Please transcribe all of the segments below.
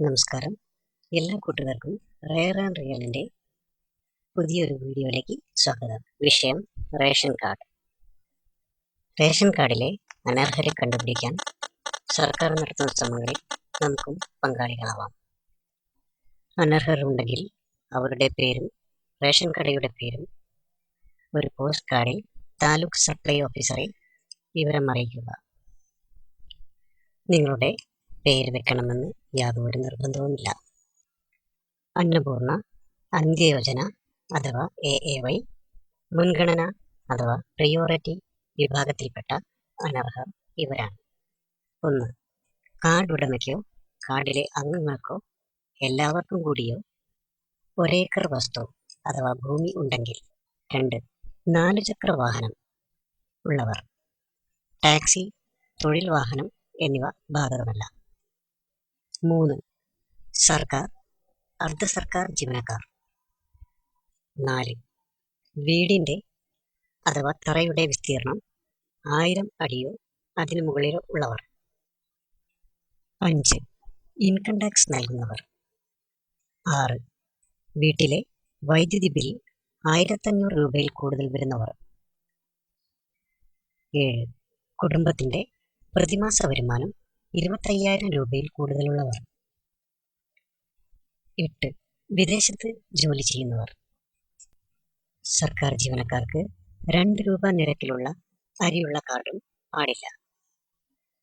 നമസ്കാരം. എല്ലാ കൂട്ടുകാർക്കും റയർ ആൻഡ് റിയലിന്റെ പുതിയൊരു വീഡിയോയിലേക്ക് സ്വാഗതം. വിഷയം റേഷൻ കാർഡ്. റേഷൻ കാർഡിലെ അനർഹരെ കണ്ടുപിടിക്കാൻ സർക്കാർ നടത്തുന്ന ശ്രമങ്ങളിൽ നമുക്കും പങ്കാളികളാവാം. അനർഹരുണ്ടെങ്കിൽ അവരുടെ പേരും റേഷൻ കടയുടെ പേരും ഒരു പോസ്റ്റ് കാർഡിൽ താലൂക്ക് സപ്ലൈ ഓഫീസറെ വിവരം അറിയിക്കുക നിങ്ങളുടെ പേര് വെക്കണമെന്ന് യാതൊരു നിർബന്ധവുമില്ല. അന്നപൂർണ അന്ത്യയോജന അഥവാ എ എ വൈ മുൻഗണന അഥവാ പ്രിയോറിറ്റി വിഭാഗത്തിൽപ്പെട്ട അനർഹർ ഇവരാണ്. ഒന്ന് കാർഡ് ഉടമയ്ക്കോ കാർഡിലെ അംഗങ്ങൾക്കോ എല്ലാവർക്കും കൂടിയോ ഒരേക്കർ വസ്തു അഥവാ ഭൂമി ഉണ്ടെങ്കിൽ. രണ്ട് നാല് ചക്ര വാഹനം ഉള്ളവർ. ടാക്സി തൊഴിൽ വാഹനം എന്നിവ ബാധകമല്ല. മൂന്ന്. സർക്കാർ. അർദ്ധ സർക്കാർ ജീവനക്കാർ. നാല്. വീടിന്റെ അഥവാ തറയുടെ വിസ്തീർണം ആയിരം അടിയോ അതിനു മുകളിലോ ഉള്ളവർ. അഞ്ച്. ഇൻകം ടാക്സ് നൽകുന്നവർ. ആറ്. വീട്ടിലെ വൈദ്യുതി ബിൽ ആയിരത്തഞ്ഞൂറ് രൂപയിൽ കൂടുതൽ വരുന്നവർ. ഏഴ്. കുടുംബത്തിന്റെ പ്രതിമാസ വരുമാനം ഇരുപത്തയ്യായിരം രൂപയിൽ കൂടുതലുള്ളവർ. എട്ട്. വിദേശത്ത് ജോലി ചെയ്യുന്നവർ. സർക്കാർ ജീവനക്കാർക്ക് രണ്ട് രൂപ നിരക്കിലുള്ള അരിയുള്ള കാർഡും പാടില്ല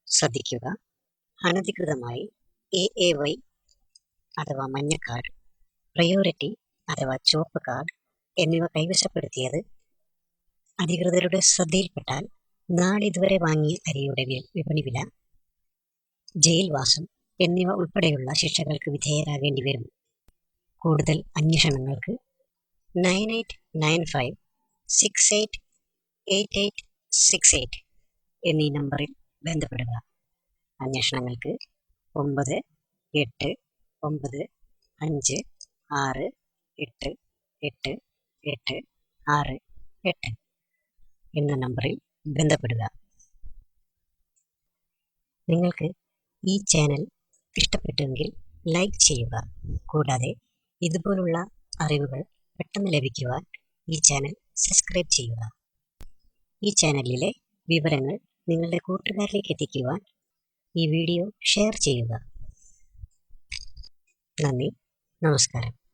ശ്രദ്ധിക്കുക. അനധികൃതമായി എ എ വൈ അഥവാ മഞ്ഞ കാർഡ് പ്രയോറിറ്റി അഥവാ ചുവപ്പ് കാർഡ് എന്നിവ കൈവശപ്പെടുത്തിയത് അധികൃതരുടെ ശ്രദ്ധയിൽപ്പെട്ടാൽ നാളിതുവരെ വാങ്ങിയ അരിയുടെ വിപണി വില ജയിൽവാസം എന്നിവ ഉൾപ്പെടെയുള്ള ശിക്ഷകൾക്ക് വിധേയരാകേണ്ടി വരും കൂടുതൽ അന്വേഷണങ്ങൾക്ക് nine eight nine five six eight eight eight six eight എന്നീ നമ്പറിൽ ബന്ധപ്പെടുക. അന്വേഷണങ്ങൾക്ക് ഒമ്പത് എട്ട് ഒമ്പത് അഞ്ച് ആറ് എട്ട് എട്ട് എട്ട് ആറ് എട്ട് എന്ന നമ്പറിൽ ബന്ധപ്പെടുക. നിങ്ങൾക്ക് ഈ ചാനൽ ഇഷ്ടപ്പെട്ടുവെങ്കിൽ ലൈക്ക് ചെയ്യുക. കൂടാതെ ഇതുപോലുള്ള അറിവുകൾ പെട്ടെന്ന് ലഭിക്കുവാൻ ഈ ചാനൽ സബ്സ്ക്രൈബ് ചെയ്യുക. ഈ ചാനലിലെ വിവരങ്ങൾ നിങ്ങളുടെ കൂട്ടുകാരിലേക്ക് എത്തിക്കുവാൻ ഈ വീഡിയോ ഷെയർ ചെയ്യുക. നന്ദി. നമസ്കാരം.